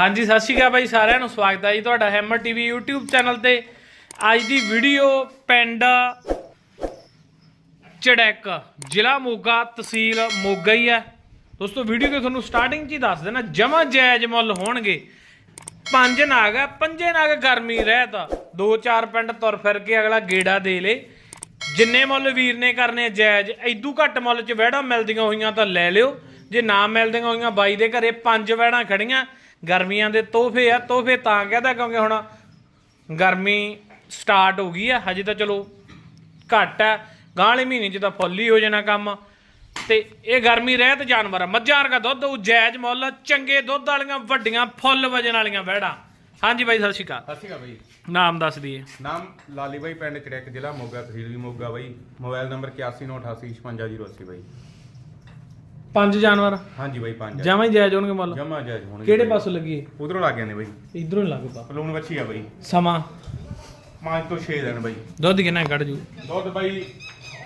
ਹਾਂਜੀ, ਸਤਿ ਸ਼੍ਰੀ ਅਕਾਲ ਬਾਈ ਸਾਰਿਆਂ ਨੂੰ, ਸਵਾਗਤ ਹੈ ਜੀ ਤੁਹਾਡਾ ਹੈਮਰ ਟੀਵੀ YouTube ਚੈਨਲ ਤੇ। ਅੱਜ ਦੀ ਵੀਡੀਓ ਪਿੰਡ ਚੜੈਕ ਜ਼ਿਲ੍ਹਾ ਮੋਗਾ, ਤਹਿਸੀਲ ਮੋਗਾ ਹੀ ਹੈ। ਦੋਸਤੋ ਵੀਡੀਓ ਕੇ ਤੁਹਾਨੂੰ ਸਟਾਰਟਿੰਗ 'ਚ ਹੀ ਦੱਸ ਦੇਣਾ, ਜਮਾ ਜਾਇਜ਼ ਮੁੱਲ ਹੋਣਗੇ। ਪੰਜ ਨਾਗ ਹੈ, ਪੰਜੇ ਨਾਗ ਗਰਮੀ ਰਹਿਤ। ਦੋ ਚਾਰ ਪਿੰਡ ਤੁਰ ਫਿਰ ਕੇ ਅਗਲਾ ਗੇੜਾ ਦੇ ਲੇ। ਜਿੰਨੇ ਮੁੱਲ ਵੀਰ ਨੇ ਕਰਨੇ ਜਾਇਜ਼, ਐਦੂ ਘੱਟ ਮੁੱਲ 'ਚ ਵਹਿੜਾਂ ਮਿਲਦੀਆਂ ਹੋਈਆਂ ਤਾਂ ਲੈ ਲਿਓ। ਜੇ ਨਾ ਮਿਲਦੀਆਂ ਹੋਈਆਂ, ਬਾਈ ਦੇ ਘਰੇ ਪੰਜ ਵਹਿੜਾਂ ਖੜੀਆਂ। ਗਰਮੀਆਂ ਦੇ ਤੋਹਫੇ ਆ ਤੋਹਫੇ ਤਾਂ ਕਹਦਾ ਕਿਉਂਕਿ ਹੁਣ ਗਰਮੀ ਸਟਾਰਟ ਹੋ ਗਈ ਆ ਹਜੇ ਤਾਂ ਚਲੋ ਘੱਟ ਆ ਗਾਂ ਵਾਲੇ ਮਹੀਨੇ 'ਚ ਤਾਂ ਫੁੱਲ ਹੀ ਹੋ ਜਾਣਾ ਕੰਮ। ਤੇ ਇਹ ਗਰਮੀ ਰਹਿਤ ਜਾਨਵਰ ਆ ਮੱਝਾਂ ਵਰਗਾ ਦੁੱਧ ਉਹ ਜਾਇਜ਼ ਮੁੱਲ ਚੰਗੇ ਦੁੱਧ ਵਾਲੀਆਂ ਵੱਡੀਆਂ ਫੁੱਲ ਵਜਨ ਵਾਲੀਆਂ ਵਹਿੜਾਂ। ਹਾਂਜੀ ਬਾਈ ਸਤਿ ਸ਼੍ਰੀ ਅਕਾਲ। ਸਤਿ ਸ਼੍ਰੀ ਅਕਾਲ ਬਾਈ। ਨਾਮ ਦੱਸ ਦਈਏ। ਨਾਮ ਲਾਲੀ ਬਾਈ ਪਿੰਡ ਚੜੈਕ ਜ਼ਿਲ੍ਹਾ ਮੋਗਾ ਤਹਿਸੀਲ ਵੀ ਮੋਗਾ ਬਾਈ। ਮੋਬਾਈਲ ਨੰਬਰ 8198855008 ਬਾਈ। ਪੰਜ ਜਾਨਵਰ? ਹਾਂਜੀ ਬਾਈ ਪੰਜ ਜਮਾਂ ਹੀ ਜਾਇਜ਼ ਹੋਣਗੇ ਮੁੱਲ ਜਮਾ ਜਾਇਜ਼ ਹੋਣਗੇ ਕਿਹੜੇ ਪਾਸੋਂ ਲੱਗੀ ਉਧਰੋਂ ਲੱਗ ਜਾਂਦੇ ਬਾਈ। ਇਧਰੋਂ ਹੀ ਲੱਗਦਾ। ਪਲੂਣ ਵੱਛੀ ਆ ਬਾਈ। ਸਮਾਂ? 5 ਤੋਂ 6 ਦਿਨ ਬਾਈ। ਦੁੱਧ ਕਿੰਨਾ ਕੱਢ ਜੂ? ਦੁੱਧ ਬਾਈ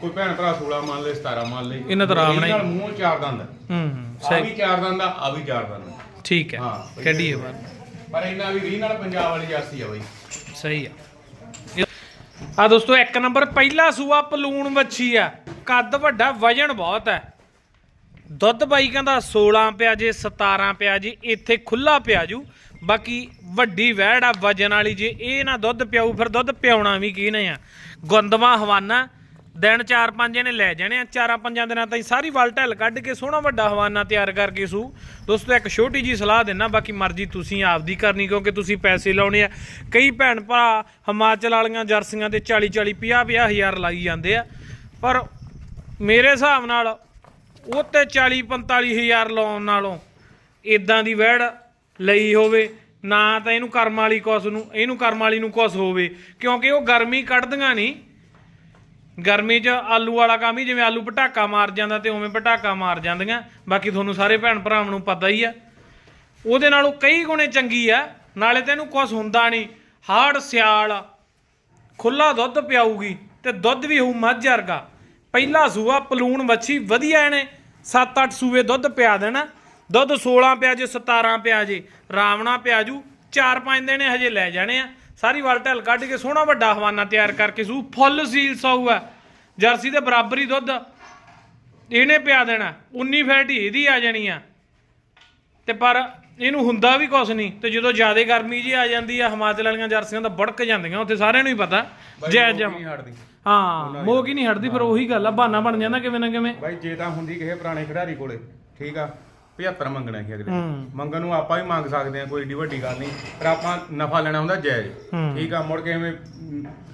ਕੋਈ ਭੈਣ ਭਰਾ 16 ਮੰਨ ਲੈ 17 ਮੰਨ ਲੈ ਇਹਨਾਂ ਤਾਂ ਆਰਾਮ ਨਾਲ ਹੀ- ਮੂੰਹ ਚਾਰ ਦੰਦ ਆ। ਹੂੰ ਹੂੰ, ਵੀ ਸਹੀ। ਚਾਰ ਦੰਦ ਆ ਆ ਵੀ ਚਾਰ ਦੰਦ ਆ। ਠੀਕ ਹੈ ਹਾਂ ਕੱਢੀਏ ਬਾਹਰ। ਪਰ ਇਹਨਾਂ ਵੀ ਰੀ ਨਾਲ ਪੰਜਾਬ ਵਾਲੀ ਜਾਸੀ ਆ ਬਾਈ। ਸਹੀ ਆ। ਆ ਦੋਸਤੋ ਇੱਕ ਨੰਬਰ ਪਹਿਲਾ ਸੂਆ ਪਲੂਣ ਵੱਛੀ ਆ। ਕੱਦ ਵੱਡਾ ਵਜਨ ਬਹੁਤ ਹੈ ਦੁੱਧ ਬਾਈ ਕਹਿੰਦਾ 16 ਪਿਆ ਜੇ 17 ਪਿਆ ਜੇ, ਇੱਥੇ ਖੁੱਲਾ ਪਿਆ ਜੂ। ਬਾਕੀ ਵੱਡੀ ਵਹਿੜ ਆ, ਵਜਨ ਵਾਲੀ, ਜੇ ਇਹ ਨਾ ਦੁੱਧ ਪਿਆਉ ਫਿਰ ਦੁੱਧ ਪਿਆਉਣਾ ਵੀ ਕਿਹਨੇ ਆ। ਗੁੰਦਵਾ ਹਵਾਨਾ, ਦਿਨ ਚਾਰ ਪੰਜ ਇਹਨੇ ਲੈ ਜਾਣੇ ਆ, ਚਾਰਾਂ ਪੰਜਾਂ ਦਿਨਾਂ ਤਾਈਂ ਸਾਰੀ ਵਲ ਢਿੱਲ ਕੱਢ ਕੇ ਸੋਹਣਾ ਵੱਡਾ ਹਵਾਨਾ ਤਿਆਰ ਕਰਕੇ ਸੂ। ਦੋਸਤੋ, ਇੱਕ ਛੋਟੀ ਜੀ ਸਲਾਹ ਦੇਣਾ ਬਾਕੀ ਮਰਜ਼ੀ ਤੁਸੀਂ ਆਪਦੀ ਕਰਨੀ, ਕਿਉਂਕਿ ਤੁਸੀਂ ਪੈਸੇ ਲਾਉਣੇ ਆ। ਕਈ ਭੈਣ ਭਰਾ ਹਿਮਾਚਲ ਵਾਲੀਆਂ ਜਰਸੀਆਂ ਤੇ 40 40 50 50 ਹਜ਼ਾਰ ਲਾਈ ਜਾਂਦੇ ਆ। ਪਰ ਮੇਰੇ ਹਿਸਾਬ ਨਾਲ ਉਹ ਤੇ 40 45 ਹਜ਼ਾਰ ਲਾਉਣ ਨਾਲੋਂ ਇਦਾਂ ਦੀ ਵਹਿੜ ਲਈ ਹੋਵੇ, ਨਾ ਤਾਂ ਇਹਨੂੰ ਕਰਮ ਵਾਲੀ ਕੁਸ ਨੂੰ, ਇਹਨੂੰ ਕਰਮ ਵਾਲੀ ਨੂੰ ਕੁਸ ਹੋਵੇ, ਕਿਉਂਕਿ ਉਹ ਗਰਮੀ ਕੱਢਦੀਆਂ ਨਹੀਂ। ਗਰਮੀ 'ਚ ਆਲੂ ਵਾਲਾ ਕੰਮ ਹੀ, ਜਿਵੇਂ ਆਲੂ ਪਟਾਕਾ ਮਾਰ ਜਾਂਦਾ ਤੇ ਉਵੇਂ ਪਟਾਕਾ ਮਾਰ ਜਾਂਦੀਆਂ, ਬਾਕੀ ਤੁਹਾਨੂੰ ਸਾਰੇ ਭੈਣ ਭਰਾਵਾਂ ਨੂੰ ਪਤਾ ਹੀ ਆ। ਉਹਦੇ ਨਾਲੋਂ ਕਈ ਗੁਣੇ ਚੰਗੀ ਆ, ਨਾਲੇ ਤੈਨੂੰ ਕੁਛ ਹੁੰਦਾ ਨਹੀਂ। ਹਾੜ, ਸਿਆਲ ਖੁੱਲਾ ਦੁੱਧ ਪਿਆਊਗੀ ਤੇ ਦੁੱਧ ਵੀ ਹੋਊ ਮੱਝ ਵਰਗਾ। ਪਹਿਲਾ ਸੂਆ ਪਲੂਣ ਵੱਛੀ ਵਧੀਆ ਇਹਨੇ 7-8 ਸੂਏ ਦੁੱਧ ਪਿਆ ਦੇਣਾ। ਦੁੱਧ 16 ਪਿਆ ਜੇ 17 ਪਿਆ ਜੇ। ਰਾਵਣਾ ਪਿਆ ਜੂ। 4-5 ਦਿਨੇ ਹਜੇ ਲੈ ਜਾਣੇ ਆ। ਸਾਰੀ ਵਲ ਢਲ ਕੱਢ ਕੇ ਸੋਹਣਾ ਵੱਡਾ ਹਵਾਨਾ ਤਿਆਰ ਕਰਕੇ ਸੂ। ਫੁੱਲ ਸੀਲ ਸੌ ਆ। ਜਰਸੀ ਦੇ ਬਰਾਬਰ ਹੀ ਦੁੱਧ। ਇਹਨੇ ਪਿਆ ਦੇਣਾ। 19 ਫੈਟ ਹੀ ਇਹਦੀ ਆ ਜਾਣੀ ਆ। ਤੇ ਪਰ ਇਹਨੂੰ ਹੁੰਦਾ ਵੀ ਕੁਛ ਨਹੀਂ। ਤੇ ਜਦੋਂ ਜ਼ਿਆਦਾ ਗਰਮੀ ਜੀ ਆ ਜਾਂਦੀ ਆ ਹਿਮਾਚਲ ਵਾਲੀਆਂ ਜਰਸੀਆਂ ਤਾਂ ਬੜਕ ਜਾਂਦੀਆਂ। ਉੱਥੇ ਸਾਰਿਆਂ ਨੂੰ ਹੀ ਪਤਾ। ਜੈ ਜਮ ਹਾਂ ਮੋਹ ਕੀ ਨਹੀਂ ਹਟਦੀ ਫਿਰ ਉਹੀ ਗੱਲ ਆ ਬਹਾਨਾ ਬਣ ਜਾਂਦਾ ਕਿਵੇਂ ਨਾ ਕਿਵੇਂ ਬਾਈ ਜੇ ਤਾਂ ਹੁੰਦੀ ਕਿਸੇ ਪੁਰਾਣੇ ਖਿਡਾਰੀ ਕੋਲੇ ਠੀਕ ਆ 75 ਮੰਗਣਾ ਸੀ ਅਗਲੇ। ਹੂੰ। ਮੰਗਣ ਨੂੰ ਆਪਾਂ ਵੀ ਮੰਗ ਸਕਦੇ ਆ ਕੋਈ ਏਡੀ ਵੱਡੀ ਗੱਲ ਨਹੀਂ ਪਰ ਆਪਾਂ ਨਫਾ ਲੈਣਾ ਹੁੰਦਾ ਜਾਇਜ਼ ਹੂੰ। ਠੀਕ ਆ ਮੁੜ ਕੇ ਐਵੇਂ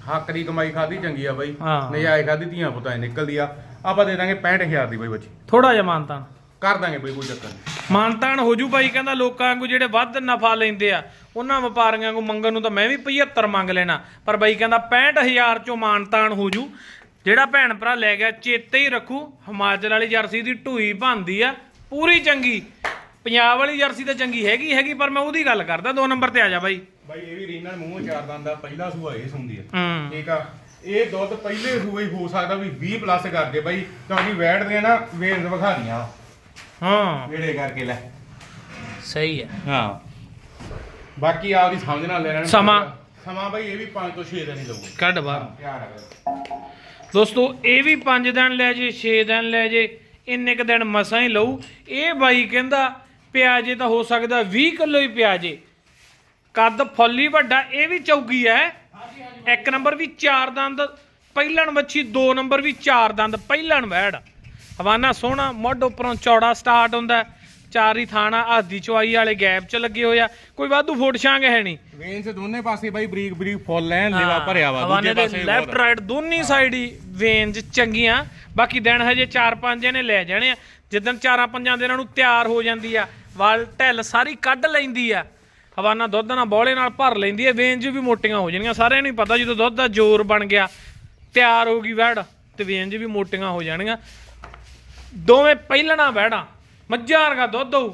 ਹੱਕ ਦੀ ਕਮਾਈ ਖਾਦੀ ਚੰਗੀ ਆ ਬਾਈ ਹਾਂ। ਨਜਾਇਜ਼ ਖਾਦੀ ਧੀਆਂ ਪੁੱਤਾਂ ਨਿਕਲਦੀ ਆ ਆਪਾਂ ਦੇ ਦਾਂਗੇ 65000 ਦੀ ਬਾਈ ਬੱਚੀ ਥੋੜਾ ਜਿਹਾ ਮਾਨਤਾਨ ਕਰ ਦਾਂਗੇ ਬਾਈ ਕੋਈ ਚੱਕਰ ਨਹੀਂ। ਮਾਨਤਾਨ ਹੋ ਜੂ ਬਾਈ ਕਹਿੰਦਾ ਲੋਕਾਂ ਵਾਂਗੂ ਜਿਹੜੇ ਵੱਧ ਨਫਾ ਲੈਂਦੇ ਆ ਉਹਨਾਂ ਵਪਾਰੀਆਂ ਨੂੰ ਮੰਗਣ ਨੂੰ ਤਾਂ ਮੈਂ ਵੀ 75 ਮੰਗ ਲੈਣਾ। ਪਰ ਬਾਈ ਕਹਿੰਦਾ 65000 ਚੋਂ ਮਾਨਤਾਨ ਹੋ ਜੂ। ਜਿਹੜਾ ਭੈਣ ਭਰਾ ਲੈ ਗਿਆ ਚੇਤੇ ਹੀ ਰੱਖੂ ਹਿਮਾਚਲ ਵਾਲੀ ਜਰਸੀ ਦੀ ਢੂਈ ਭੰਦੀ ਆ ਪੂਰੀ ਚੰਗੀ। ਪੰਜਾਬ ਵਾਲੀ ਜਰਸੀ ਤਾਂ ਚੰਗੀ ਹੈਗੀ ਹੈਗੀ ਪਰ ਮੈਂ ਉਹਦੀ ਗੱਲ ਕਰਦਾ ਦੋ ਨੰਬਰ ਤੇ ਆ ਜਾ ਬਾਈ। ਬਾਈ ਇਹ ਵੀ ਰੀਨਲ ਮੂੰਹ ਚਾਰ ਦੰਦ ਦਾ ਪਹਿਲਾ ਸੂਆ ਇਹ ਸੁੰਦੀ ਆ। ਹੂੰ। ਠੀਕ ਆ? ਇਹ ਦੁੱਧ ਪਹਿਲੇ ਸੂਏ ਹੀ ਹੋ ਸਕਦਾ ਵੀ 20 ਪਲੱਸ ਕਰ ਦੇ ਬਾਈ। ਕਿਉਂਕਿ ਵੈਟ ਦੀਆਂ ਨਾ ਵੇਨਸ ਵਿਖਾ ਦੀਆਂ। ਹਾਂ। ਵੇੜੇ ਕਰਕੇ ਲੈ। ਸਹੀ ਹੈ। ਹਾਂ। ਬਾਕੀ ਆਪਦੀ ਸਮਝ ਨਾਲ ਲੈਣਾ। ਸਮਾਂ? ਸਮਾਂ ਬਾਈ ਇਹ ਵੀ 5 ਤੋਂ 6 ਦਿਨ ਹੀ ਲਊਗਾ। ਕੱਢ ਬਾਹਰ। ਪਿਆਰ ਆ ਦੋਸਤੋ ਇਹ ਵੀ 5 ਦਿਨ ਲੈ ਜੇ 6 ਦਿਨ ਲੈ ਜੇ ਇੰਨੇ ਕ ਦਿਨ ਮਸਾਂ ਹੀ ਲਊ। ਇਹ ਬਾਈ ਕਹਿੰਦਾ ਪਿਆਜੇ ਤਾਂ ਹੋ ਸਕਦਾ 20 ਕਿਲੋ ਹੀ ਪਿਆਜੇ। ਕੱਦ ਫੁੱਲੀ ਵੱਡਾ ਇਹ ਵੀ ਚੌਗੀ ਹੈ। ਇੱਕ ਨੰਬਰ ਵੀ ਚਾਰ ਦੰਦ ਪਹਿਲਣ ਮੱਛੀ ਦੋ ਨੰਬਰ ਵੀ ਚਾਰ ਦੰਦ ਪਹਿਲਣ ਵੈੜ ਹਵਾਨਾ ਸੋਹਣਾ ਮੁੱਢ ਉੱਪਰੋਂ ਚੌੜਾ ਸਟਾਰਟ ਹੁੰਦਾ। ਚਾਰ ਹੀ ਥਾਣਾ ਆਦੀ ਚਵਾਈ ਵਾਲੇ ਗੈਪ 'ਚ ਲੱਗੇ ਹੋਇਆ ਕੋਈ ਵਾਧੂ ਫੋਟ ਛਾਂਗ ਹੈ ਨਹੀਂ। ਵੇਨਸ ਦੋਨੇ ਪਾਸੇ ਬਾਈ ਬਰੀਕ ਬਰੀਕ ਫੁੱਲ ਲੈਣ ਲੇਵਾ ਭਰਿਆ ਵਾ ਦੂਜੇ ਪਾਸੇ ਲੈਫਟ ਰਾਈਟ ਦੋਨੀ ਸਾਈਡ ਹੀ ਵੇਨਜ ਚੰਗੀਆਂ। ਬਾਕੀ ਦਿਨ ਹਜੇ 4-5 ਇਹਨੇ ਲੈ ਜਾਣੇ ਆ। ਜਿੱਦਣ 4-5 ਦਿਨਾਂ ਨੂੰ ਤਿਆਰ ਹੋ ਜਾਂਦੀ ਆ ਵਲ ਢਿੱਲ ਸਾਰੀ ਕੱਢ ਲੈਂਦੀ ਆ। ਹਵਾਨਾ ਦੁੱਧ ਨਾਲ ਬੋਲੇ ਨਾਲ ਭਰ ਲੈਂਦੀ ਹੈ ਵੇਨਜ ਵੀ ਮੋਟੀਆਂ ਹੋ ਜਾਣਗੀਆਂ ਸਾਰਿਆਂ ਨੂੰ ਪਤਾ ਜਦੋਂ ਦੁੱਧ ਦਾ ਜ਼ੋਰ ਬਣ ਗਿਆ ਤਿਆਰ ਹੋ ਗਈ ਵੈੜ ਤੇ ਵੇਨਜ ਵੀ ਮੋਟੀਆਂ ਹੋ ਜਾਣਗੀਆਂ। ਦੋਵੇਂ ਪਹਿਲਣਾ ਵੈੜਾਂ ਮੱਝਾਂ ਵਰਗਾ ਦੁੱਧ ਹੋਊ।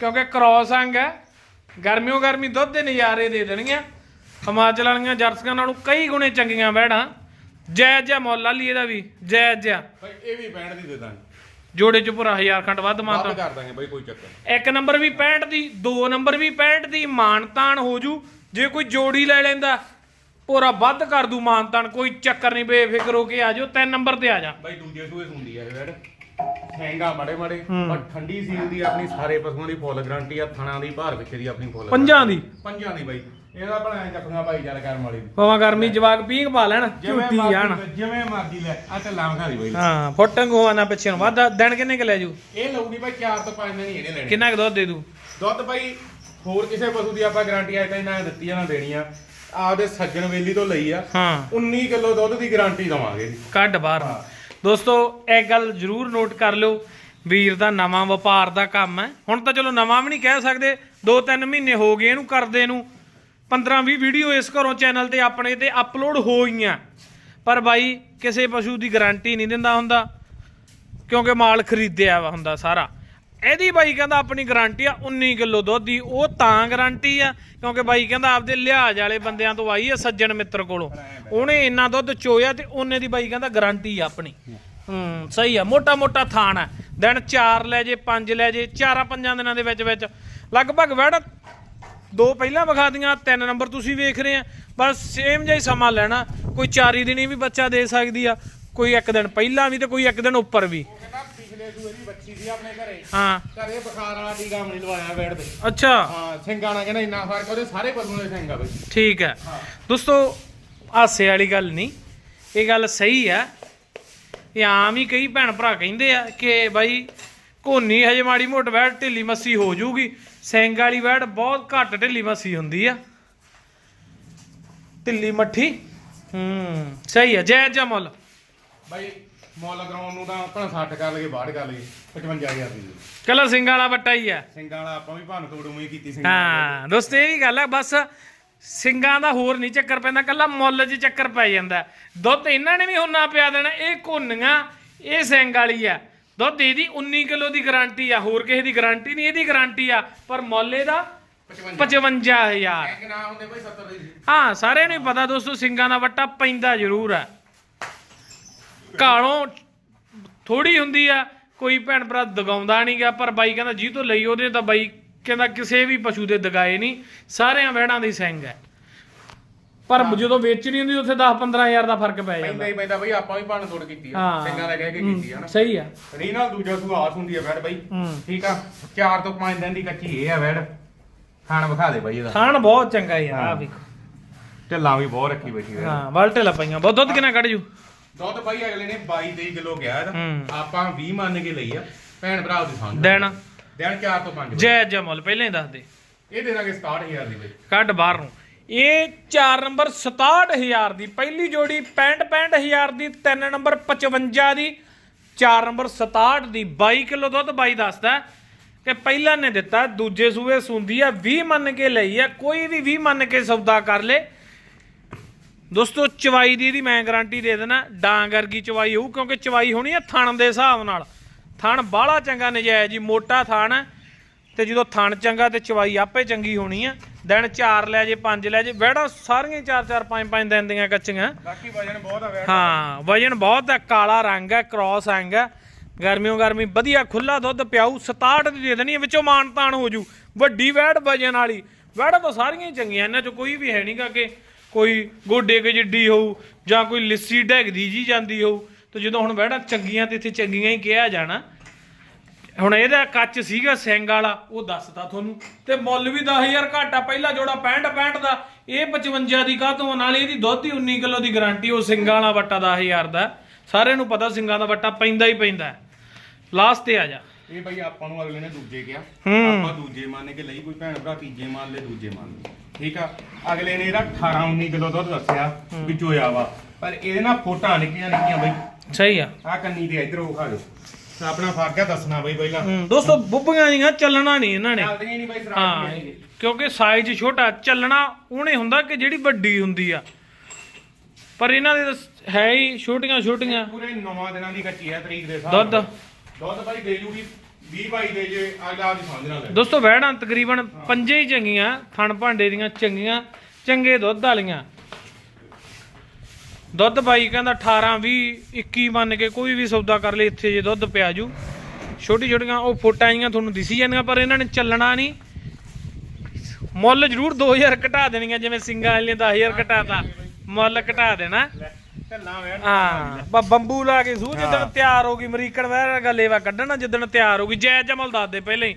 ਕਿਉਂਕਿ ਕ੍ਰੋਸ ਅੰਗ ਹੈ ਗਰਮੀਓ ਗਰਮੀ ਦੁੱਧ ਦੇ ਨਜ਼ਾਰੇ ਦੇ ਦੇਣਗੀਆਂ। ਹਿਮਾਚਲ ਵਾਲੀਆਂ ਜਰਸੀਆਂ ਨਾਲੋਂ ਕਈ ਗੁਣੇ ਚੰਗੀਆਂ ਵਹਿੜਾਂ ਜਾਇਜ਼ ਜਿਹਾ ਮੁੱਲ ਲਈ ਇਹਦਾ ਵੀ ਜਾਇਜ਼ ਜਿਹਾ ਬਾਈ ਇਹ ਵੀ ਬੈਂਡ ਦੀ ਦੇ ਦਾਂਗੇ। ਜੋੜੇ ਚ ਪੂਰਾ 1000 ਖੰਡ ਵੱਧ ਵੱਧ ਮਾਨਤਾ ਕਰ ਦਾਂਗੇ ਬਾਈ ਕੋਈ ਚੱਕਰ ਨਹੀਂ। ਇੱਕ ਨੰਬਰ ਵੀ 65 ਦੀ ਦੋ ਨੰਬਰ ਵੀ 65 ਦੀ ਮਾਨਤਾਨ ਹੋ ਜੂ। ਜੇ ਕੋਈ ਜੋੜੀ ਲੈ ਲੈਂਦਾ ਪੂਰਾ ਵੱਧ ਕਰ ਦੂ ਮਾਨਤਾਨ ਕੋਈ ਚੱਕਰ ਨਹੀਂ ਬੇਫਿਕਰ ਹੋ ਕੇ ਆ ਜਾਓ ਤਿੰਨ ਨੰਬਰ ਤੇ ਆ ਜਾ। ਬਾਈ ਦੂਜੇ ਸੂਏ ਸੁੰਦੀ ਆ ਇਹ ਵੈੜ ਹੈਂਗਾ ਮੜੇ ਮੜੇ। ਪਰ ਠੰਡੀ ਸੀਲ ਦੀ ਆਪਣੀ ਸਾਰੇ ਪਸ਼ੂਆਂ ਦੀ ਫੁੱਲ ਗਾਰੰਟੀ ਆ ਥਣਾ ਦੀ ਭਾਰ ਵਿੱਚ ਦੀ ਆਪਣੀ ਫੁੱਲ ਪੰਜਾਂ ਦੀ? ਪੰਜਾਂ ਦੀ ਬਾਈ। ਇਹਦਾ ਬਣਾਇਆ ਚੱਕਣਾ ਬਾਈ ਜਲ ਕਰਮ ਵਾਲੀ। ਪਵਾ ਗਰਮੀ ਜਵਾਕ ਪੀਂਘ ਪਾ ਲੈਣ ਝੂਟੀ ਜਾਣ। ਜਿਵੇਂ ਮਰਜ਼ੀ ਲੈ ਆ ਚੱਲਾਂ ਵਿਖਾ ਦੀ ਬਾਈ। ਹਾਂ ਫੁੱਟੰਗ ਹੋਣਾ ਪਿੱਛੇ ਨੂੰ। ਵੱਧ ਦਿਨ ਕਿੰਨੇ ਕੁ ਲੈ ਜੂ? ਇਹ ਲਊਗੀ ਬਾਈ 4 ਤੋਂ 5 ਦਿਨ ਹੀ ਇਹਨੇ ਲੈਣੇ। ਕਿੰਨਾ ਕੁ ਦੁੱਧ ਦੇ ਦੂ? ਦੁੱਧ ਬਾਈ ਹੋਰ ਕਿਸੇ ਪਸ਼ੂ ਦੀ ਆਪਾਂ ਗਾਰੰਟੀ ਅੱਜ ਤਾਈਂ ਨਾ ਦਿੱਤੀ ਆ ਨਾ ਦੇਣੀ ਆ ਆਪਦੇ ਸੱਜਣ ਵੇਲੀ ਤੋਂ ਲਈ ਆ। ਹਾਂ। 19 ਕਿਲੋ ਦੁੱਧ ਦੀ ਗਾਰੰਟੀ ਦਵਾਂਗੇ। ਜੀ ਕੱਢ ਬਾਹਰ ਨੂੰ। ਦੋਸਤੋ, ਇਹ ਗੱਲ ਜ਼ਰੂਰ ਨੋਟ ਕਰ ਲਿਓ, ਵੀਰ ਦਾ ਨਵਾਂ ਵਪਾਰ ਦਾ ਕੰਮ ਹੈ। ਹੁਣ ਤਾਂ ਚਲੋ ਨਵਾਂ ਵੀ ਨਹੀਂ ਕਹਿ ਸਕਦੇ 2-3 ਮਹੀਨੇ ਹੋ ਗਏ ਇਹਨੂੰ ਕਰਦੇ ਨੂੰ 15-20 ਵੀਡੀਓ ਇਸ ਘਰੋਂ ਚੈਨਲ ਤੇ ਆਪਣੇ ਤੇ ਅਪਲੋਡ ਹੋ ਗਈਆਂ। ਪਰ ਬਾਈ, ਕਿਸੇ ਪਸ਼ੂ ਦੀ ਗਾਰੰਟੀ ਨਹੀਂ ਦਿੰਦਾ ਹੁੰਦਾ, ਕਿਉਂਕਿ ਮਾਲ ਖਰੀਦਿਆ ਵਾ ਹੁੰਦਾ ਸਾਰਾ। ਇਹਦੀ ਬਾਈ ਕਹਿੰਦਾ ਆਪਣੀ ਗਾਰੰਟੀ ਆ 19 ਕਿਲੋ ਦੁੱਧ ਦੀ, ਉਹ ਤਾਂ ਗਾਰੰਟੀ ਆ, ਕਿਉਂਕਿ ਬਾਈ ਕਹਿੰਦਾ ਆਪਦੇ ਲਿਹਾਜ਼ ਵਾਲੇ ਬੰਦਿਆਂ ਤੋਂ ਆਈ ਆ ਸੱਜਣ ਮਿੱਤਰ ਕੋਲੋਂ। ਉਹਨੇ ਇੰਨਾ ਦੁੱਧ ਚੋਇਆ ਤੇ ਉਹਨੇ ਦੀ ਬਾਈ ਕਹਿੰਦਾ ਗਾਰੰਟੀ ਆ ਆਪਣੀ। ਹੂੰ, ਸਹੀ ਆ ਮੋਟਾ ਮੋਟਾ ਥਾਣ ਆ। ਦਿਨ 4 ਲੈ ਜੇ 5 ਲੈ ਜੇ 4-5 ਦਿਨਾਂ ਦੇ ਵਿੱਚ ਵਿੱਚ ਲਗਭਗ ਵੜ, ਦੋ ਪਹਿਲਾਂ ਵਿਖਾ ਦੀਆਂ, ਤਿੰਨ ਨੰਬਰ ਤੁਸੀਂ ਵੇਖ ਰਹੇ ਆ। ਬਸ ਸੇਮ ਜਿਹਾ ਸਮਾਂ ਲੈਣਾ, ਕੋਈ ਚਾਰੀ ਦਿਨੀ ਵੀ ਬੱਚਾ ਦੇ ਸਕਦੀ ਆ, ਕੋਈ ਇੱਕ ਦਿਨ ਪਹਿਲਾਂ ਵੀ ਤੇ ਕੋਈ ਇੱਕ ਦਿਨ ਉੱਪਰ ਵੀ। ਪਿਛਲੇ ਸੂਏ ਦੀ ਬੱਚੀ ਸੀ ਆਪਣੇ ਘਰੇ। ਹਾਂ। ਘਰੇ ਬੁਖਾਰ ਵਾਲਾ ਟੀਕਾ ਨਹੀਂ ਲਵਾਇਆ ਬੈਠ ਤੇ। ਅੱਛਾ। ਹਾਂ ਸਿੰਘਾਂ ਨਾਲ ਕਹਿੰਦਾ ਇੰਨਾ ਫ਼ਰਕ ਉਹਦੇ ਸਾਰੇ ਪਸ਼ੂਆਂ ਦੇ ਸਿੰਘ ਆ ਬਈ। ਠੀਕ ਹੈ। ਹਾਂ। ਦੋਸਤੋ ਹਾਸੇ ਵਾਲੀ ਗੱਲ ਨਹੀਂ। ਇਹ ਗੱਲ ਸਹੀ ਹੈ। ਇਹ ਆਮ ਹੀ ਕਈ ਭੈਣ ਭਰਾ ਕਹਿੰਦੇ ਆ ਕਿ ਬਾਈ ਕੋਨੀ ਹਜੇ ਮਾੜੀ ਮੋਟ ਵੈੜ ਢਿੱਲੀ ਮੱਸੀ ਹੋ ਜੂਗੀ ਸਿੰਘ ਵਾਲੀ ਵੈੜ ਬਹੁਤ ਘੱਟ ਢਿੱਲੀ ਮੱਸੀ ਹੁੰਦੀ ਆ। ਢਿੱਲੀ ਮੱਠੀ। ਹੂੰ ਸਹੀ ਹੈ ਜੈ ਜਮਲ ਬਾਈ ਮੁੱਲ ਗਰਾਉਣ ਨੂੰ ਤਾਂ ਆਪਣਾ 60 ਕਰ ਲਗੇ ਬਾਹਰ ਕਰ ਲਗੇ 55000 ਦੀ ਕਲਰ ਸਿੰਘ ਵਾਲਾ ਬੱਟਾ ਹੀ ਆ। ਸਿੰਘਾਂ ਵਾਲਾ ਆਪਾਂ ਵੀ ਭੰਨ ਤੋੜ ਉਵੇਂ ਹੀ ਕੀਤੀ ਸਿੰਘਾਂ ਹਾਂ ਦੋਸਤੋ ਇਹ ਵੀ ਗੱਲ ਹੈ ਬਸ ਸਿੰਘਾਂ ਦਾ ਹੋਰ ਨਹੀਂ ਚੱਕਰ ਪੈਂਦਾ ਕੱਲਾ ਮੁੱਲ 'ਚ ਚੱਕਰ ਪੈ ਜਾਂਦਾ। ਦੁੱਧ ਇਹਨਾਂ ਨੇ ਵੀ ਹੁਣਾ ਪਿਆ ਦੇਣਾ ਇਹ ਘੁੰਨੀਆਂ ਇਹ ਸਿੰਘ ਵਾਲੀ ਆ। ਦੁੱਧ ਇਹਦੀ 19 ਕਿਲੋ ਦੀ ਗਾਰੰਟੀ ਆ ਹੋਰ ਕਿਸੇ ਦੀ ਗਾਰੰਟੀ ਨਹੀਂ ਇਹਦੀ ਗਾਰੰਟੀ ਆ ਪਰ ਮੁੱਲ ਇਹਦਾ 55 55000 ਇੱਕ ਨਾ ਹੁੰਦੇ ਬਾਈ 70 ਦੀ ਹਾਂ ਸਾਰਿਆਂ ਨੂੰ ਹੀ ਪਤਾ ਦੋਸਤੋ ਸਿੰਘਾਂ ਦਾ ਵੱਟਾ ਪੈਂਦਾ ਜ਼ਰੂਰ ਆ। ਕਾਲੋਂ ਥੋੜੀ ਹੁੰਦੀ ਆ ਕੋਈ ਭੈਣ ਭਰਾ ਦਗਾਉਂਦਾ ਨਹੀਂਗਾ ਪਰ ਬਾਈ ਕਹਿੰਦਾ ਜੀ ਤੋਂ ਲਈ ਉਹਦੇ ਤਾਂ ਬਾਈ ਕਹਿੰਦਾ ਕਿਸੇ ਵੀ ਪਸ਼ੂ ਦੇ ਦਗਾਏ ਨਹੀਂ ਸਾਰਿਆਂ ਵਹਿੜਾਂ ਦੀ ਸਿੰਘ ਹੈ। ਪਰ ਜਦੋਂ ਵੇਚਣੀ ਹੁੰਦੀ ਉੱਥੇ 10 15000 ਦਾ ਫ਼ਰਕ ਪੈ ਪੈਂਦਾ ਜਾਂਦਾ। ਹੀ ਪੈਂਦਾ ਬਾਈ ਆਪਾਂ ਵੀ ਭੰਨ ਤੋੜ ਕੀਤੀ ਆ। ਹਾਂ। ਸਿੰਘਾਂ ਦਾ ਕਹਿ ਕੇ ਕੀਤੀ ਆ ਨਾ ਸਹੀ ਆ। ਰੀ ਨਾਲ ਦੂਜਾ ਸੁਹਾਸ ਹੁੰਦੀ ਆ ਬੈੜ ਬਾਈ। ਹੂੰ। ਠੀਕ ਆ? 4 ਤੋਂ 5 ਦਿਨ ਦੀ ਕੱਚੀ ਇਹ ਆ ਬੈੜ ਖਾਣ ਵਿਖਾ ਦੇ ਬਾਈ ਇਹਦਾ। ਥਾਣ ਬਹੁਤ ਚੰਗਾ ਯਾਰ ਆ ਹਾਂ। ਵੇਖੋ। ਢਿੱਲਾਂ ਵੀ ਬਹੁਤ ਰੱਖੀ ਬੈਠੀ ਹੈ ਹਾਂ ਵਲਟੇ ਲਾ ਪਈਆਂ। ਬਹੁਤ ਦੁੱਧ ਕਿੰਨਾ ਕੱਢ ਜੂ? ਦੁੱਧ ਬਾਈ ਅਗਲੇ ਨੇ 22 23 ਕਿਲੋ ਗਿਆ ਇਹਦਾ। ਹੂੰ। ਆਪਾਂ 20 ਮੰਨ ਕੇ ਲਈ ਆ। ਭੈਣ ਭਰਾ ਦੀ ਸੰਗ ਦਿਨ ਦਿਨ 4 ਤੋਂ 5 ਜੈ ਜਮਲ ਪਹਿਲਾਂ ਹੀ ਦੱਸ ਦੇ। ਇਹ ਦੇ ਦਾਂਗੇ 67000 ਦੀ ਬਾਈ। ਕੱਢ ਬਾਹਰ ਨੂੰ। ਇਹ 4 ਨੰਬਰ 67000 ਦੀ ਪਹਿਲੀ ਜੋੜੀ 65 65000 ਦੀ 3 ਨੰਬਰ 55 ਦੀ 4 ਨੰਬਰ 67 ਦੀ 22 ਕਿਲੋ ਦੁੱਧ ਬਾਈ ਦੱਸਦਾ ਕਿ ਪਹਿਲਾਂ ਨੇ ਦਿੱਤਾ ਦੂਜੇ ਸੂਏ ਸੁੰਦੀ ਆ 20 ਮੰਨ ਕੇ ਲਈ ਆ ਕੋਈ ਵੀ 20 ਮੰਨ ਕੇ ਸੌਦਾ ਕਰ ਲੇ। ਦੋਸਤੋ ਚਵਾਈ ਦੀ ਇਹਦੀ ਮੈਂ ਗਾਰੰਟੀ ਦੇ ਦੇਣਾ ਡਾਂਗ ਵਰਗੀ ਚਵਾਈ ਹੋਊ ਕਿਉਂਕਿ ਚਵਾਈ ਹੋਣੀ ਆ ਥਣ ਦੇ ਹਿਸਾਬ ਨਾਲ। ਥਣ ਬਾਹਲਾ ਚੰਗਾ ਨਜਾਇਜ਼ ਜੀ ਮੋਟਾ ਥਣ। ਤੇ ਜਦੋਂ ਥਣ ਚੰਗਾ ਤੇ ਚਵਾਈ ਆਪੇ ਚੰਗੀ ਹੋਣੀ ਆ ਦਿਨ 4 ਲੈ ਜੇ 5 ਲੈ ਜੇ ਵਹਿੜਾ ਸਾਰੀਆਂ 4 4 5 5 ਦਿਨ ਦੀਆਂ ਕੱਚੀਆਂ। ਬਾਕੀ ਵਜਨ ਬਹੁਤ ਆ ਵੈੜ ਹਾਂ ਵਜਨ ਬਹੁਤ ਹੈ ਕਾਲਾ ਰੰਗ ਹੈ ਕ੍ਰਾਸ ਰੰਗ ਹੈ ਗਰਮੀਓ ਗਰਮੀ ਵਧੀਆ ਖੁੱਲਾ ਦੁੱਧ ਪਿਆਊ 67 ਦੀ ਦੇ ਦੇਣੀ ਵਿੱਚੋਂ ਮਾਨ ਤਾਨ ਹੋ ਜੂ। ਵੱਡੀ ਵੈੜ ਵਜਨ ਵਾਲੀ ਵੈੜਾ ਤਾਂ ਸਾਰੀਆਂ ਚੰਗੀਆਂ ਇਹਨਾਂ ਚ ਕੋਈ ਵੀ ਹੈ ਨਹੀਂਗਾ ਕਿ ਕੋਈ ਗੋਡੇ ਕੇ ਜਿੱਡੀ ਹੋਊ ਜਾਂ ਕੋਈ ਲਿੱਸੀ ਢੈਗਦੀ ਜੀ ਜਾਂਦੀ ਹੋਊ ਤੇ ਜਦੋਂ ਹੁਣ ਵੈੜਾ ਚੰਗੀਆਂ ਤੇ ਇੱਥੇ ਚੰਗੀਆਂ ਹੀ ਕਿਹਾ ਜਾਣਾ। ਹੁਣ ਇਹਦਾ ਕੱਚ ਸੀਗਾ ਸਿੰਘ ਵਾਲਾ ਉਹ ਦੱਸਦਾ ਤੁਹਾਨੂੰ। ਤੇ ਮੁੱਲ ਵੀ 10000 ਘਾਟਾ ਪਹਿਲਾ ਜੋੜਾ 65 65 ਦਾ ਇਹ 55 ਦੀ ਕਾਹਤੋਂ ਨਾਲ ਇਹਦੀ ਦੁੱਧ ਦੀ 19 ਕਿਲੋ ਦੀ ਗਾਰੰਟੀ ਉਹ ਸਿੰਘਾਂ ਵਾਲਾ ਵੱਟਾ 10000 ਦਾ। ਸਾਰਿਆਂ ਨੂੰ ਪਤਾ ਸਿੰਘਾਂ ਦਾ ਵੱਟਾ ਪੈਂਦਾ ਹੀ ਪੈਂਦਾ ਲਾਸਟ ਤੇ ਆ ਜਾ। ਇਹ ਬਈ ਆਪਾਂ ਨੂੰ ਅਗਲੇ ਨੇ ਦੂਜੇ ਕਿਹਾ। ਆਪਾਂ ਦੂਜੇ ਮੰਨ ਕੇ ਲਈ ਕੋਈ ਭੈਣ ਭਰਾ ਤੀਜੇ ਮੰਨ ਲੈ ਦੂਜੇ ਮੰਨ ਲਏ। ਠੀਕ ਆ? ਅਗਲੇ ਨੇ ਇਹਦਾ 18 19 ਕਿਲੋ ਦੁੱਧ ਦੱਸਿਆ ਵੀ ਚੋਇਆ ਵਾ। ਪਰ ਇਹਦੇ ਨਾਲ ਫੋਟਾਂ ਨਿੱਕੀਆਂ ਨਿੱਕੀਆਂ ਬਈ। ਸਹੀ ਆ। ਆ ਕੰਨੀ ਤੇ ਇਧਰ ਉਹ ਖਾ ਲਓ। ਆਪਣਾ ਫ਼ਰਕ ਆ ਦੱਸਣਾ ਬਈ ਪਹਿਲਾਂ। ਦੋਸਤੋ ਬੁੱਬੀਆਂ ਦੀਆਂ ਚੱਲਣਾ ਨਹੀਂ ਇਹਨਾਂ ਨੇ। ਚੱਲਦੀਆਂ ਨਹੀਂ ਬਈ ਹਾਂ ਸਰਾਜ ਕਿਉਂਕਿ ਸਾਈਜ਼ ਛੋਟਾ ਚੱਲਣਾ ਉਹਨੇ ਹੁੰਦਾ ਕਿ ਜਿਹੜੀ ਵੱਡੀ ਹੁੰਦੀ ਆ। ਪਰ ਇਹਨਾਂ ਦੇ ਹੈ ਹੀ ਛੋਟੀਆਂ ਛੋਟੀਆਂ ਪੂਰੇ 9 ਦਿਨਾਂ ਦੀ ਕੱਚੀ ਹੈ ਤਰੀਕ ਦੇ ਹਿਸਾਬ ਦੁੱਧ। ਦੁੱਧ ਬਾਈ ਦੇ ਜੂਗੀ 20 ਬਾਈ ਦੇ ਜੇ ਅਗਲਾ ਦੀ ਸਮਝ ਨਾਲ ਦੋਸਤੋ ਵਹਿੜਾਂ ਤਕਰੀਬਨ ਪੰਜੇ ਹੀ ਚੰਗੀਆਂ, ਥਣ ਭਾਂਡੇ ਦੀਆਂ ਚੰਗੀਆਂ, ਚੰਗੇ ਦੁੱਧ ਵਾਲੀਆਂ। ਦੁੱਧ ਬਾਈ ਕਹਿੰਦਾ 18 20 21 ਮੰਨ ਕੇ ਕੋਈ ਵੀ ਸੌਦਾ ਕਰ ਲੇ, ਇੱਥੇ ਜੇ ਦੁੱਧ ਪਿਆ ਜੂ। ਛੋਟੀ ਛੋਟੀਆਂ ਉਹ ਫੋਟਾਂ ਆਈਆਂ, ਤੁਹਾਨੂੰ ਦਿਸੀ ਜਾਂਦੀਆਂ, ਪਰ ਇਹਨਾਂ ਨੇ ਚੱਲਣਾ ਨਹੀਂ। ਮੁੱਲ ਜ਼ਰੂਰ 2000 ਘਟਾ ਦੇਣੀਆਂ, ਜਿਵੇਂ ਸਿੰਘਾਂ ਵਾਲੀਆਂ 10000 ਘਟਾਤਾ। ਮੁੱਲ ਘਟਾ ਦੇਣਾ। ਢੱਲਾਂ ਹਾਂ ਬਾ ਬੰਬੂ ਲਾ ਕੇ ਸੂ ਜਿੱਦਣ। ਤਿਆਰ ਹੋ ਗਈ ਅਮਰੀਕਨ ਵੈਰ ਗੱਲੇਵਾ ਕੱਢਣਾ ਜਿੱਦਣ ਤਿਆਰ ਹੋ ਗਈ। ਜੈ ਜਮਲ ਦੱਸ ਦੇ ਪਹਿਲਾਂ ਹੀ।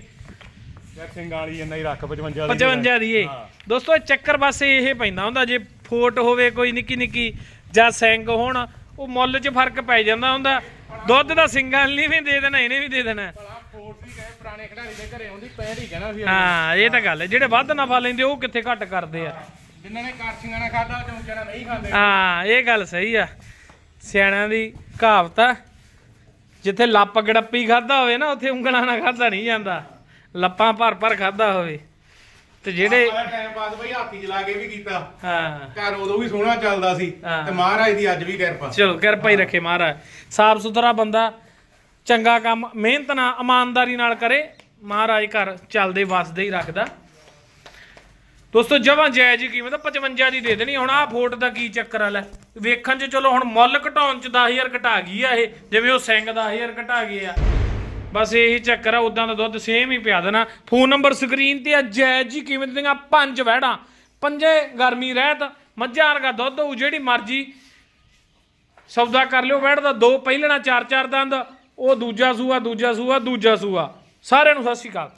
ਯਾਰ ਸਿੰਘਾਂ ਵਾਲੀ ਇੰਨਾ ਹੀ ਰੱਖ 55 55 ਦੀ ਇਹ ਹਾਂ। ਦੋਸਤੋ ਇਹ ਚੱਕਰ ਬਸ ਇਹ ਪੈਂਦਾ ਹੁੰਦਾ ਜੇ ਫੋਟ ਹੋਵੇ ਕੋਈ ਨਿੱਕੀ ਨਿੱਕੀ ਜਾਂ ਸਿੰਘ ਹੋਣ ਉਹ ਮੁੱਲ 'ਚ ਫ਼ਰਕ ਪੈ ਜਾਂਦਾ ਹੁੰਦਾ। ਦੁੱਧ ਦਾ ਸਿੰਘਾਂ ਲਈ ਵੀ ਦੇ ਦੇਣਾ ਇਹਨੇ ਵੀ ਦੇ ਦੇਣਾ। ਹਾਂ ਇਹ ਤਾਂ ਗੱਲ ਹੈ। ਜਿਹੜੇ ਵੱਧ ਨਫਾ ਲੈਂਦੇ ਉਹ ਕਿੱਥੇ ਘੱਟ ਕਰਦੇ ਆ। ਜਿਨ੍ਹਾਂ ਨੇ ਕਾਰਸੀਆਂ ਨਾ ਖਾਦਾ ਚੌਂਕਿਆਂ ਨਾਲ ਨਹੀਂ ਖਾਂਦੇ। ਹਾਂ ਇਹ ਗੱਲ ਸਹੀ ਆ। ਸਿਆਣਿਆਂ ਦੀ ਕਹਾਵਤ ਆ ਜਿੱਥੇ ਲੱਪ ਗੜੱਪੀ ਖਾਦਾ ਹੋਵੇ ਨਾ ਉੱਥੇ ਉਂਗਲਾਂ ਨਾਲ ਖਾਦਾ ਨਹੀਂ ਜਾਂਦਾ। ਲੱਪਾਂ ਭਰ ਭਰ ਖਾਦਾ ਹੋਵੇ। ਤੇ ਜਿਹੜੇ ਟਾਈਮ ਪਾਸ ਬਈ ਹਾਥੀ ਚਲਾ ਕੇ ਵੀ ਕੀਤਾ। ਹਾਂ। ਘਰ ਉਦੋਂ ਵੀ ਸੋਹਣਾ ਚੱਲਦਾ ਸੀ। ਤੇ ਮਹਾਰਾਜ ਦੀ ਅੱਜ ਵੀ ਕਿਰਪਾ। ਚਲੋ ਕਿਰਪਾ ਹੀ ਰੱਖੇ ਮਹਾਰਾਜ। ਸਾਫ਼ ਸੁਥਰਾ ਬੰਦਾ ਚੰਗਾ ਕੰਮ ਮਿਹਨਤ ਨਾਲ ਇਮਾਨਦਾਰੀ ਨਾਲ ਕਰੇ ਮਹਾਰਾਜ ਘਰ ਚੱਲਦੇ ਵਸਦੇ ਹੀ ਰੱਖਦਾ। ਦੋਸਤੋ ਜਵਾਂ ਜਾਇਜ਼ ਹੀ ਕੀਮਤ ਆ, 55 ਦੀ ਦੇ ਦੇਣੀ। ਹੁਣ ਆਹ ਫੋਟ ਦਾ ਕੀ ਚੱਕਰ ਆ ਲੈ। ਵੇਖਣ 'ਚ ਚਲੋ ਹੁਣ ਮੁੱਲ ਘਟਾਉਣ 'ਚ 10000 ਘਟਾ ਗਈ ਆ ਇਹ। ਜਿਵੇਂ ਉਹ ਸਿੰਘ 10000 ਘਟਾ ਗਏ ਆ। ਬਸ ਇਹੀ ਚੱਕਰ ਆ ਉਦਾਂ ਦਾ ਦੁੱਧ ਸੇਮ ਹੀ ਪਿਆ ਦੇਣਾ। ਫੋਨ ਨੰਬਰ ਸਕਰੀਨ ਤੇ ਆ ਜਾਇਜ਼ ਜੀ ਕੀਮਤ ਦੀਆਂ ਪੰਜ ਵਹਿੜਾਂ। ਪੰਜੇ ਗਰਮੀ ਰਹਿਤ ਮੱਝਾਂ ਵਰਗਾ ਦੁੱਧ ਹੋਊ ਜਿਹੜੀ ਮਰਜ਼ੀ ਸੌਦਾ ਕਰ ਲਿਓ ਬੈਠ ਦਾ ਦੋ ਪਹਿਲਣਾ ਚਾਰ ਚਾਰ ਦੰਦ ਉਹ ਦੂਜਾ ਸੂਆ ਦੂਜਾ ਸੂਆ ਦੂਜਾ ਸੂਆ। ਸਾਰਿਆਂ ਨੂੰ ਸਤਿ ਸ਼੍ਰੀ ਅਕਾਲ।